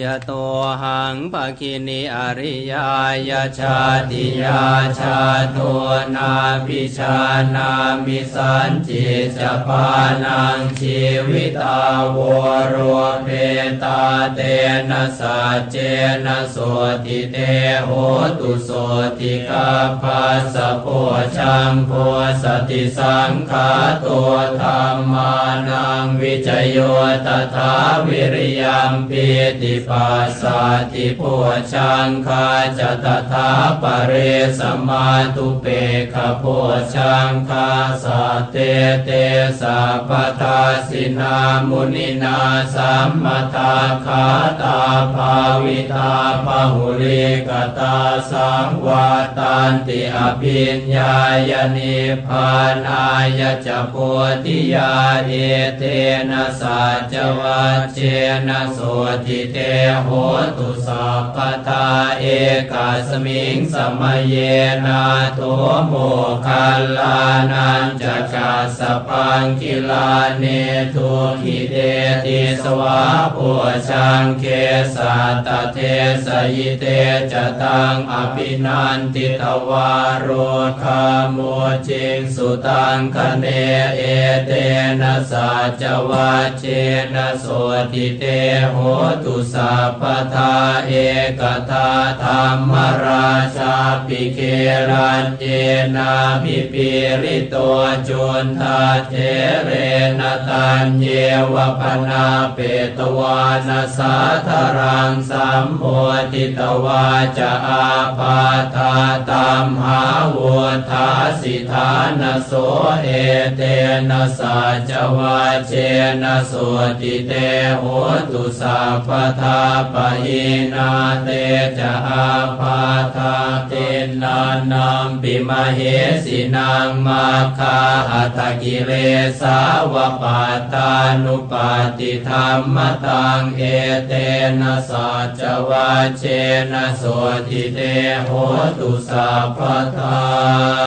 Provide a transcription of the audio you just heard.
ยะโตหังภคินิอริยายชาติยาชาโตนาปิชานามิสันจิจปานังชีวิตาวโรเปตาเตนะสัจเจนะโสติเตโหตุโสติกาภัสสะโพชังโพสติสังขาตัวธรรมานังวิจโยตถาวิริยัมปิติปัสสาติโพชังคาจตถาปเรสมาตุเปขโพชังคาสเตเตสัพทาสินามุนินาสัมมตาคาตาภาวิตาภหุริกตาสังวาตันติอภิญญายนิพานายจะโพธิยาเอเตนะสัจวัจเจนะโสติเตโหตุสัพพทา เอกาสมิงสมัยเยนาโทโมคัลลานันจะกาสปังกิลาเนทุขิเดติสวะปุชังเคสัตเทสยิเตจตังอภินันติตวารโรคาโมจิงสุตังคเนเอเตนะสัจวัจเจนะโสติเตโหตุสัพพทาเอกทาธรรมราชาปิเกรัญเจนาพิปิริโตจุนทาเทเรนตัญเยวปนาเปตวานาสาธรังสัมโพธิตวาจะอาพาธาตามหาวุธาสิทานโสเอเตนะสัจวาเจนะโสติเตโหตุสัพพทาปะหินาเตจะอาพาธาเตนานัมปิมเหสินางมาคาอัตกิเลสาวปาตานุปาติธรรมตังเอเตนะสัจวาเจนะโสติเตโหตุสัพพทา